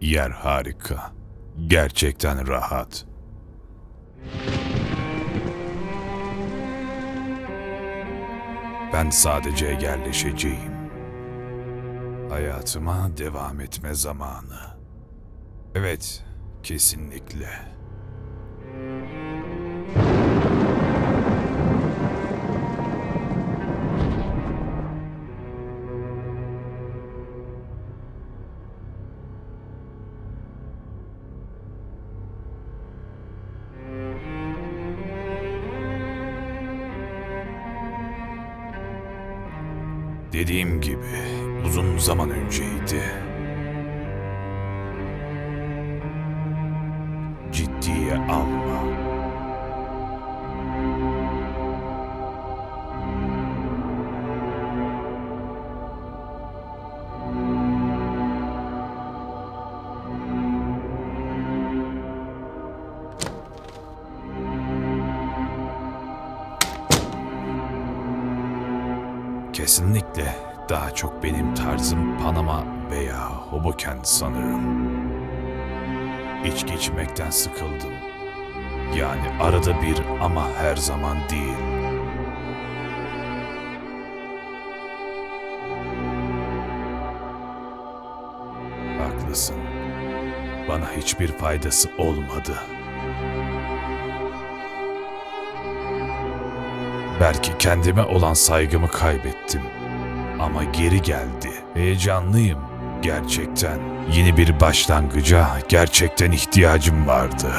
Yer harika. Gerçekten rahat. Ben sadece yerleşeceğim. Hayatıma devam etme zamanı. Evet, kesinlikle. Dediğim gibi uzun zaman önceydi. Ciddiye alma. Kesinlikle daha çok benim tarzım Panama veya Hoboken sanırım. İçki içmekten sıkıldım. Yani arada bir ama her zaman değil. Haklısın. Bana hiçbir faydası olmadı. Belki kendime olan saygımı kaybettim. Ama geri geldi. Heyecanlıyım. Gerçekten. Yeni bir başlangıca gerçekten ihtiyacım vardı.